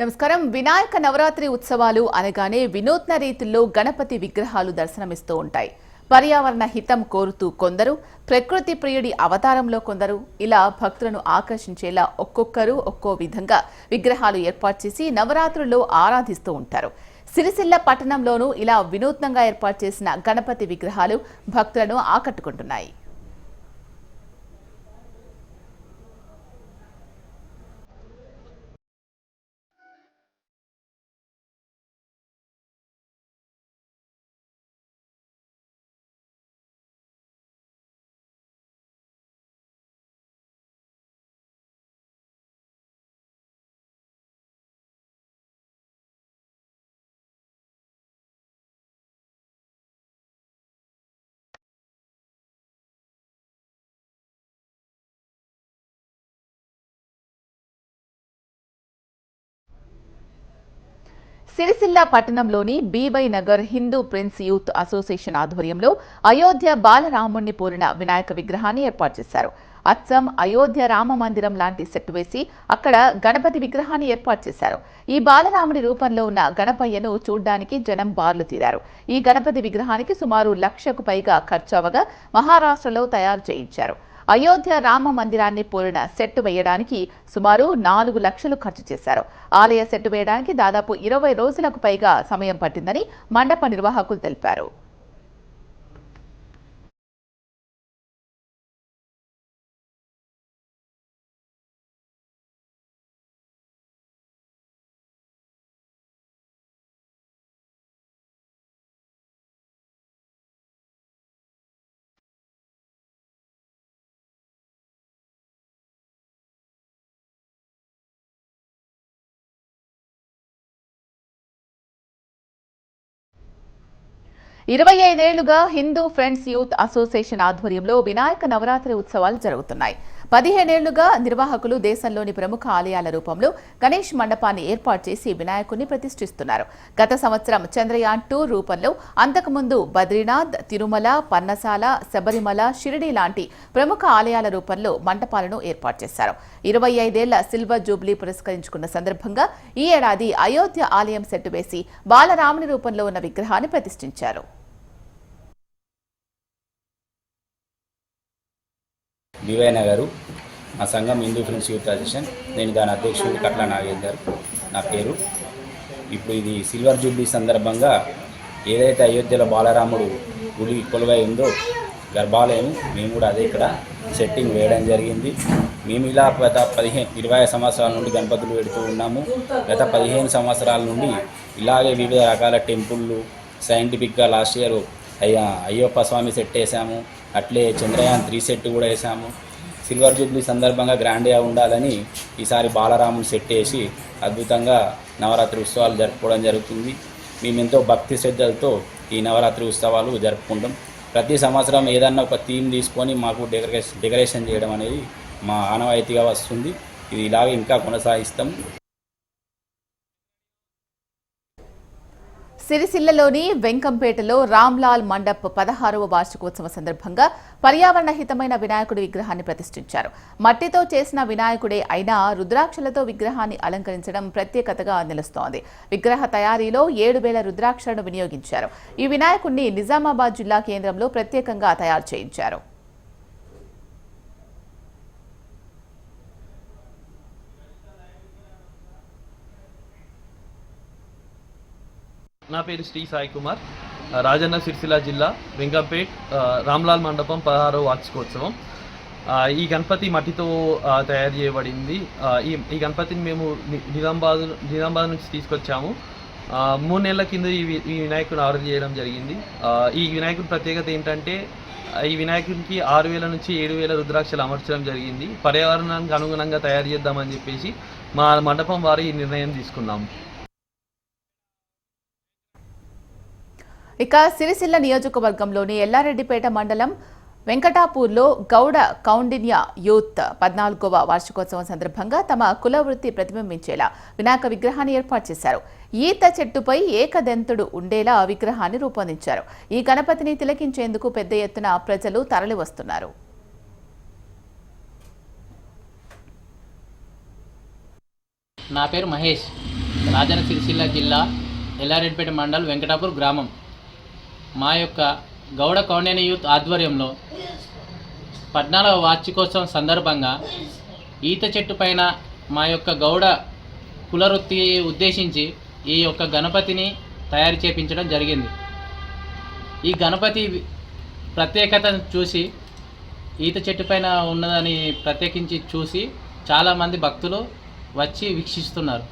నమస్కారం. వినాయక నవరాత్రి ఉత్సవాలు అనగానే వినూత్న రీతుల్లో గణపతి విగ్రహాలు దర్శనమిస్తూ ఉంటాయి. పర్యావరణ హితం కోరుతూ కొందరు ప్రకృతి ప్రియుడి అవతారంలో కొందరు ఇలా భక్తులను ఆకర్షించేలా ఒక్కొక్కరు ఒక్కో విధంగా విగ్రహాలు ఏర్పాటు చేసి నవరాత్రుల్లో ఆరాధిస్తూ ఉంటారు. సిరిసిల్ల పట్టణంలోనూ ఇలా వినూత్నంగా ఏర్పాటు చేసిన గణపతి విగ్రహాలు భక్తులను ఆకట్టుకుంటున్నాయి. సిరిసిల్ల పట్టణంలోని బీబై Nagar Hindu prince youth association ఆధ్వర్యంలో అయోధ్య బాలరాముణ్ణి పోలిన వినాయక విగ్రహాన్ని ఏర్పాటు చేశారు. అచ్చం అయోధ్య రామ మందిరం లాంటి సెట్ వేసి అక్కడ గణపతి విగ్రహాన్ని ఏర్పాటు చేశారు. ఈ బాలరాముడి రూపంలో ఉన్న గణపయ్యను చూడ్డానికి జనం బార్లు తీరారు. ఈ గణపతి విగ్రహానికి సుమారు లక్షకు పైగా ఖర్చు అవగా మహారాష్ట్రలో తయారు చేయించారు. అయోధ్య రామ మందిరాన్ని పోలిన సెట్టు వేయడానికి సుమారు నాలుగు లక్షలు ఖర్చు చేశారు. ఆలయ సెట్టు వేయడానికి దాదాపు ఇరవై రోజులకు పైగా సమయం పట్టిందని మండప నిర్వాహకులు తెలిపారు. ఇరవై ఐదేళ్ళుగా హిందూ ఫ్రెండ్స్ యూత్ అసోసియేషన్ ఆధ్వర్యంలో వినాయక నవరాత్రి ఉత్సవాలు జరుగుతున్నాయి. పదిహేనేళ్ళుగా నిర్వాహకులు దేశంలోని ప్రముఖ ఆలయాల రూపంలో గణేష్ మండపాన్ని ఏర్పాటు చేసి వినాయకుడిని ప్రతిష్ఠిస్తున్నారు. గత సంవత్సరం చంద్రయాన్ టూ రూపంలో అంతకుముందు బద్రీనాథ్ తిరుమల పన్నసాల శబరిమల షిరిడి లాంటి ప్రముఖ ఆలయాల రూపంలో మంటపాలను ఏర్పాటు చేశారు. ఇరవై ఐదేళ్ళ సిల్వర్ జూబ్లీ పురస్కరించుకున్న సందర్భంగా ఈ ఏడాది అయోధ్య ఆలయం సెట్టు వేసి బాలరాముని రూపంలో ఉన్న విగ్రహాన్ని ప్రతిష్ఠించారు. బీవై గారు మా సంఘం హిందూ ఫ్రెండ్స్ యూత్ అసోసియేషన్. నేను దాని అధ్యక్షుడు కట్ల నాగేందర్. నా పేరు. ఇప్పుడు ఇది సిల్వర్ జూబ్లీ సందర్భంగా ఏదైతే అయోధ్యలో బాలరాముడు గుడి కొలువై ఉందో గర్భాలయం మేము కూడా అదే ఇక్కడ సెట్టింగ్ వేయడం జరిగింది. మేము ఇలా గత పదిహేను ఇరవై సంవత్సరాల నుండి గణపతులు పెడుతూ ఉన్నాము. గత పదిహేను సంవత్సరాల నుండి ఇలాగే వివిధ రకాల టెంపుళ్ళు సైంటిఫిక్గా లాస్ట్ ఇయర్ అయ్యా అయ్యప్ప స్వామి సెట్ వేసాము. అట్లే చంద్రయాన్ త్రీ సెట్ కూడా వేసాము. సిల్వర్ జూబ్లీ సందర్భంగా గ్రాండ్గా ఉండాలని ఈసారి బాలరాముని సెట్ వేసి అద్భుతంగా నవరాత్రి ఉత్సవాలు జరుపుకోవడం జరుగుతుంది. మేము ఎంతో భక్తి శ్రద్ధలతో ఈ నవరాత్రి ఉత్సవాలు జరుపుకుంటాం. ప్రతి సంవత్సరం ఏదన్నా ఒక థీమ్ తీసుకొని మాకు డెకరేషన్ డెకరేషన్ చేయడం అనేది మా ఆనవాయితీగా వస్తుంది. ఇది ఇలాగే ఇంకా కొనసాగిస్తాం. సిరిసిల్లలోని వెంకంపేటలో రామ్లాల్ మండప్ పదహారవ వార్షికోత్సవ సందర్భంగా పర్యావరణ హితమైన వినాయకుడి విగ్రహాన్ని ప్రతిష్ఠించారు. మట్టితో చేసిన వినాయకుడే అయినా రుద్రాక్షలతో విగ్రహాన్ని అలంకరించడం ప్రత్యేకతగా నిలుస్తోంది. విగ్రహ తయారీలో ఏడు వేల రుద్రాక్షలను వినియోగించారు. ఈ వినాయకుడిని నిజామాబాద్ జిల్లా కేంద్రంలో ప్రత్యేకంగా తయారు చేయించారు. నా పేరు శ్రీ సాయి కుమార్. రాజన్న సిరిసిల్ల జిల్లా వెంకంపేట్ రామ్లాల్ మండపం పదహారవ వార్షికోత్సవం. ఈ గణపతి మట్టితో తయారు చేయబడింది. ఈ ఈ గణపతిని మేము నిజామాబాద్ నిజామాబాద్ నుంచి తీసుకొచ్చాము. మూడు నెలల కింద ఈ ఈ వినాయకుని ఆర్డర్ చేయడం జరిగింది. ఈ వినాయకుని ప్రత్యేకత ఏంటంటే ఈ వినాయకునికి ఆరు వేల నుంచి ఏడు వేల రుద్రాక్షలు అమర్చడం జరిగింది. పర్యావరణానికి అనుగుణంగా తయారు చేద్దామని చెప్పేసి మా మండపం వారు ఈ నిర్ణయం తీసుకున్నాము. ఇక సిరిసిల్ల నియోజకవర్గంలోని ఎల్లారెడ్డిపేట మండలం వెంకటాపూర్లో గౌడ కౌండిన్య యూత్ పద్నాలుగవ వార్షికోత్సవం సందర్భంగా తమ కుల వృత్తి ప్రతిబింబించేలా వినాయక విగ్రహాన్ని ఏర్పాటు చేశారు. ఈత చెట్టుపై ఏకదంతుడు ఉండేలా విగ్రహాన్ని రూపొందించారు. ఈ గణపతిని తిలకించేందుకు పెద్ద ఎత్తున ప్రజలు తరలివస్తున్నారు. నా పేరు మహేష్. రాజన్న సిరిసిల్ల జిల్లా ఎల్లారెడ్డిపేట మండల్ వెంకటాపూర్ గ్రామం. మా యొక్క గౌడ కౌండేని యూత్ ఆధ్వర్యంలో పద్నాలుగవ వార్షికోత్సవం సందర్భంగా ఈత చెట్టు పైన మా యొక్క గౌడ కులవృత్తి ఉద్దేశించి ఈ యొక్క గణపతిని తయారు చేపించడం జరిగింది. ఈ గణపతి ప్రత్యేకతను చూసి ఈత చెట్టు పైన ఉన్నదని ప్రత్యేకించి చూసి చాలామంది భక్తులు వచ్చి వీక్షిస్తున్నారు.